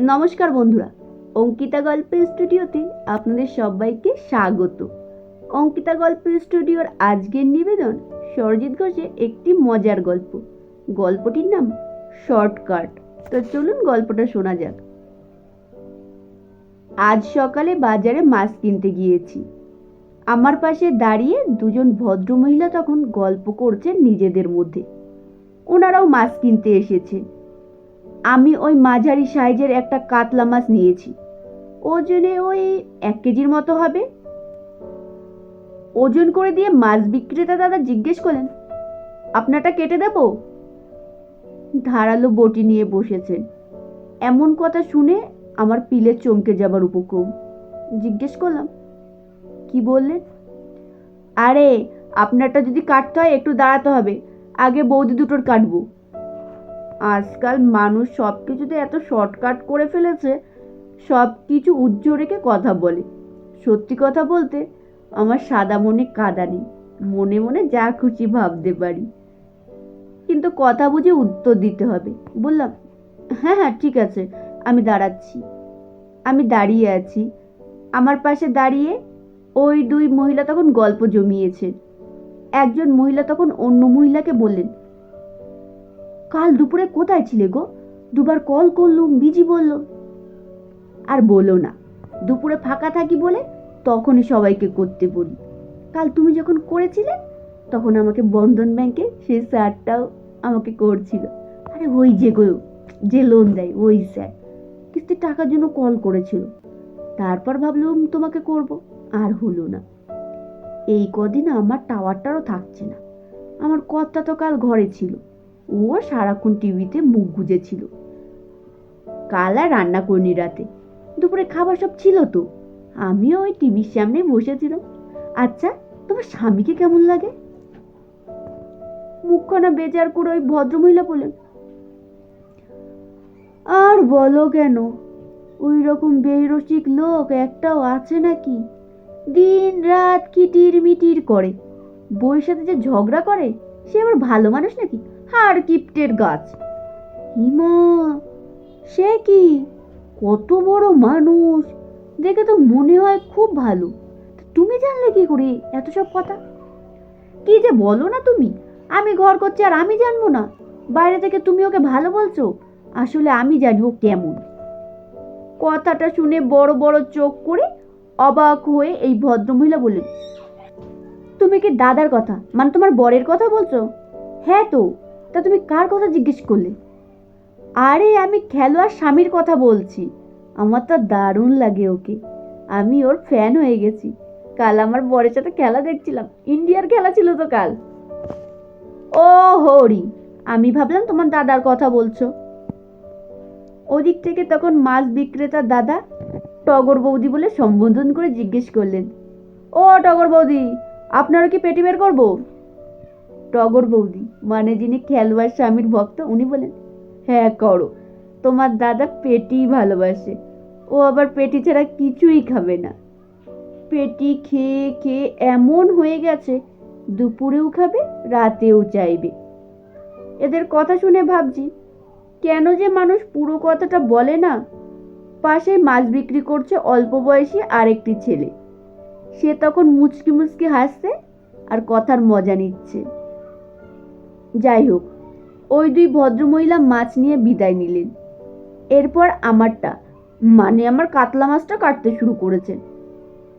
নমস্কার বন্ধুরা, অঙ্কিতা গল্পের স্টুডিওতে আপনাদের সবাইকে স্বাগত। অঙ্কিতা গল্পের স্টুডিওর আজকের নিবেদন সরজিৎ ঘোষের একটি মজার গল্প। গল্পটির নাম শর্টকাট। তো চলুন গল্পটা শোনা যাক। আজ সকালে বাজারে মাছ কিনতে গিয়েছি। আমার পাশে দাঁড়িয়ে দুজন ভদ্রমহিলা তখন গল্প করছেন নিজেদের মধ্যে। ওনারাও মাছ কিনতে এসেছে। আমি ওই মাঝারি সাইজের একটা কাতলা মাছ নিয়েছি। ওজনে ওই এক কেজির মতো হবে। ওজন করে দিয়ে মাছ বিক্রেতা দাদা জিজ্ঞেস করলেন, আপনারটা কেটে দেব? ধারালো বটি নিয়ে বসেছেন এমন কথা শুনে আমার পিলে চমকে যাবার উপক্রম। জিজ্ঞেস করলাম, কি বললেন? আরে, আপনারটা যদি কাটতে হয় একটু দাঁড়াতে হবে। আগে বৌদি দুটোর কাটবো। আজকাল মানুষ সব কিছুতে এত শর্টকাট করে ফেলেছে সব কিছু উজ্জ্ব রেখে কথা বলে। সত্যি কথা বলতে, আমার সাদা মনে কাদা নেই। মনে মনে যা খুশি ভাবতে পারি। কিন্তু কথা বুঝে উত্তর দিতে হবে। বললাম হ্যাঁ হ্যাঁ ঠিক আছে, আমি দাঁড়াচ্ছি। আমি দাঁড়িয়ে আছি। আমার পাশে দাঁড়িয়ে ওই দুই মহিলা তখন গল্প জমিয়েছে একজন মহিলা তখন অন্য মহিলাকে বললেন কাল দুপুরে কোথায় ছিলে গো? দুবার কল করলুম, বিজি বলল আর বলো না, দুপুরে ফাঁকা থাকি বলে তখনই সবাইকে করতে বলি। কাল তুমি যখন করেছিলে, তখন আমাকে বন্ধন ব্যাংকে সেই স্যারটাও আমাকে করছিল। আরে ওই যে গো, যে লোন দেয়, ওই স্যার। কিস্তির টাকার জন্য কল করেছিল। তারপর ভাবলাম তোমাকে করব, আর হলো না। এই কদিন আমার টাওয়ারটারও থাকছে না। আমার কর্তা তো কাল ঘরে ছিল। ও সারাক্ষণ টিভিতে মুখ গুজেছিল। কাল আর রান্না করিনি রাতে। দুপুরে খাবার সব ছিল তো। আমিও ওই টিভির সামনে বসেছিলাম। আচ্ছা তোমার স্বামীকে কেমন লাগে? মুখখানা বেজার করে ওই ভদ্রমহিলা বললেন, আর বলো কেন? ওই রকম বেরসিক লোক একটাও আছে নাকি? দিন রাত কিটির মিটির করে। বইয়ের সাথে যে ঝগড়া করে, সে আবার ভালো মানুষ নাকি? হাড় কিপ্টের গাছ। হিমা সে কি? কত বড় মানুষ। দেখে তো মনে হয় খুব ভালো। তুমি জানলে কি করে এত সব কথা? কি যে বলো না তুমি? আমি ঘর করছি আর আমি জানব না। বাইরে থেকে তুমি ওকে ভালো বলছো? আসলে আমি জানি ও কেমন। কথাটা শুনে বড় বড় চোখ করে অবাক হয়ে এই ভদ্রমহিলা বললেন, তুমি কি দাদার কথা? মানে তোমার বরের কথা বলছো? হ্যাঁ তো। তা তুমি কার কথা জিজ্ঞেস করলে? আরে, আমি খেলোয়াড় স্বামীর কথা বলছি। আমার তো দারুণ লাগে ওকে। আমি ওর ফ্যান হয়ে গেছি। কাল আমার বরের সাথে খেলা দেখছিলাম। ইন্ডিয়ার খেলা ছিল তো কাল। ও হরি, আমি ভাবলাম তোমার দাদার কথা বলছো। ওদিক থেকে তখন মাছ বিক্রেতার দাদা টগর বৌদি বলে সম্বোধন করে জিজ্ঞেস করলেন। ও টগর বৌদি আপনারও কি পেটি বের করব? টগর বৌদি মানে যিনি খেলোয়াড় স্বামীর ভক্ত, উনি বলেন হ্যাঁ করো। তোমার দাদা পেটি ভালোবাসে। ও আবার পেটি ছাড়া কিছুই খাবে না। পেটি খেয়ে খেয়ে এমন হয়ে গেছে, দুপুরেও খাবে, রাতেও চাইবে। এদের কথা শুনে ভাবছি, কেন যে মানুষ পুরো কথাটা বলে না? পাশে মাছ বিক্রি করছে অল্প বয়সী আরেকটি ছেলে। সে তখন মুচকি মুচকি হাসছে আর কথার মজা নিচ্ছে। যাই হোক ওই দুই ভদ্রমহিলা মাছ নিয়ে বিদায় নিলেন। এরপর আমারটা মানে আমার কাতলা মাছটা কাটতে শুরু করেছেন।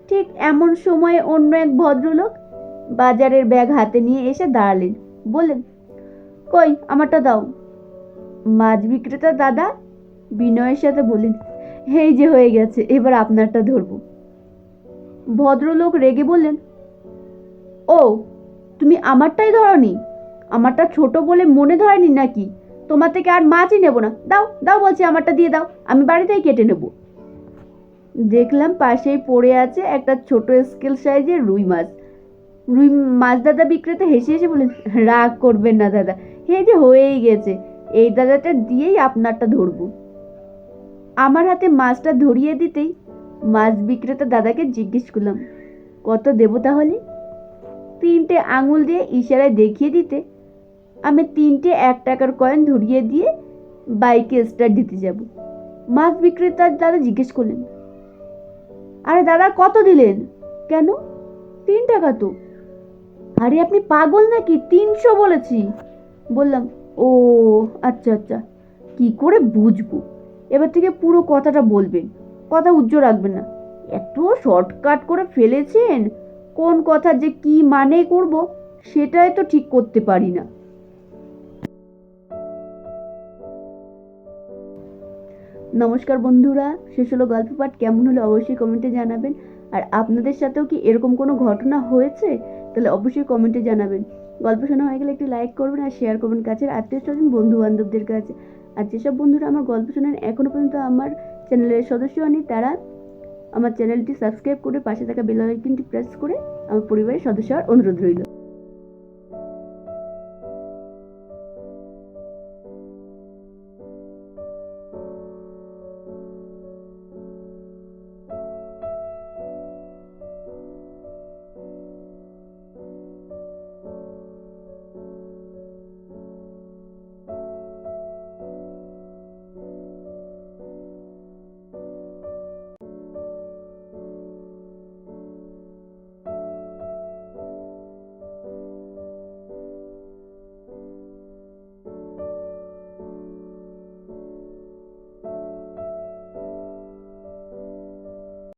ঠিক এমন সময়ে অন্য এক ভদ্রলোক বাজারের ব্যাগ হাতে নিয়ে এসে দাঁড়ালেন, বললেন, কই, আমারটা দাও। মাছ বিক্রেতা দাদা বিনয়ের সাথে বললেন, এই যে হয়ে গেছে, এবার আপনারটা ধরবো। ভদ্রলোক রেগে বললেন, ও, তুমি আমারটাই ধরনি? আমারটা ছোট বলে মনে ধরেনি নাকি? তোমার থেকে আর মাছই নেব না। দাও দাও বলছি আমারটা দিয়ে দাও। আমি বাড়িতেই কেটে নেব। দেখলাম পাশেই পড়ে আছে একটা ছোট স্কেল সাইজের রুই মাছ। রুই মাছ দাদা বিক্রেতা হেসে হেসে বলেন রাগ করবেন না দাদা। হে যে হয়েই গেছে। এই দাদাটা দিয়েই আপনারটা ধরবো। আমার হাতে মাছটা ধরিয়ে দিতেই মাছ বিক্রেতা দাদাকে জিজ্ঞেস করলাম, কত দেবো তাহলে? তিনটে আঙুল দিয়ে ইশারায় দেখিয়ে দিতে আমি তিনটে এক টাকার কয়েন ধরিয়ে দিয়ে বাইকে স্টার্ট দিতে যাব। মাছ বিক্রেতার দাদা জিজ্ঞেস করলেন, আরে দাদা, কত দিলেন? কেন? তিন টাকা তো। আরে আপনি পাগল নাকি? তিনশো বলেছি। বললাম, ও আচ্ছা আচ্ছা কি করে বুঝব? এবার থেকে পুরো কথাটা বলবেন, কথা উজ্জ্ব রাখবেন না। এত শর্টকাট করে ফেলেছেন? কোন কথা যে কি মানে করব, সেটাই তো ঠিক করতে পারি না। নমস্কার বন্ধুরা, শেষ হলো গল্প পাঠ, কেমন হলো অবশ্যই কমেন্টে জানাবেন। আর আপনাদের সাথেও কি এরকম কোনো ঘটনা হয়েছে? তাহলে অবশ্যই কমেন্টে জানাবেন। গল্প শোনা হয়ে গেলে একটি লাইক করবেন আর শেয়ার করবেন কাছের আত্মীয় স্বজন বন্ধু বান্ধবদের কাছে। আর যেসব বন্ধুরা আমার গল্প শোনেন এখনও পর্যন্ত আমার চ্যানেলের সদস্য হয়নি তারা আমার চ্যানেলটি সাবস্ক্রাইব করে পাশে থাকা বেল আইকনটি প্রেস করে আমার পরিবারের সদস্য হওয়ার অনুরোধ রইল।